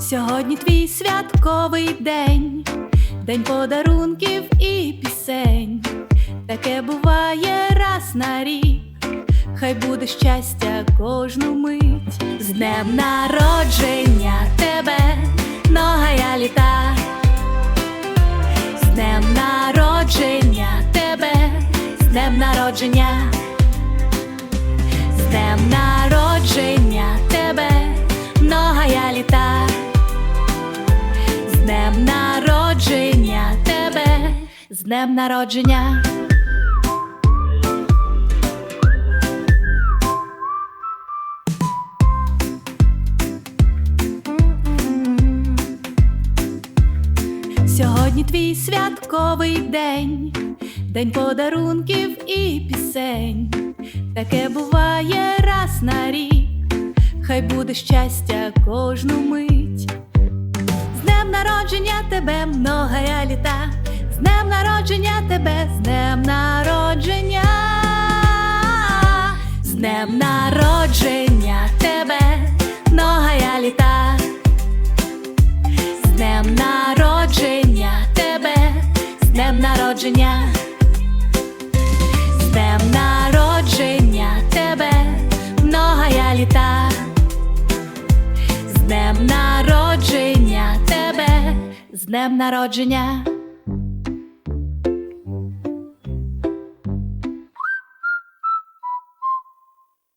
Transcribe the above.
Сьогодні твій святковий день, день подарунків і пісень. Таке буває раз на рік. Хай буде щастя кожну мить. З днем народження тебе, многая літа. З днем народження тебе, з днем народження. З днем народження. Сьогодні твій святковий день, день подарунків і пісень. Таке буває раз на рік. Хай буде щастя кожну мить. З днем народження тебе, многая літа. Народження тебе, з днем народження. З днем народження тебе, многая літа. З днем народження тебе, з днем народження. З днем народження тебе, многая літа. З днем народження тебе, з днем народження.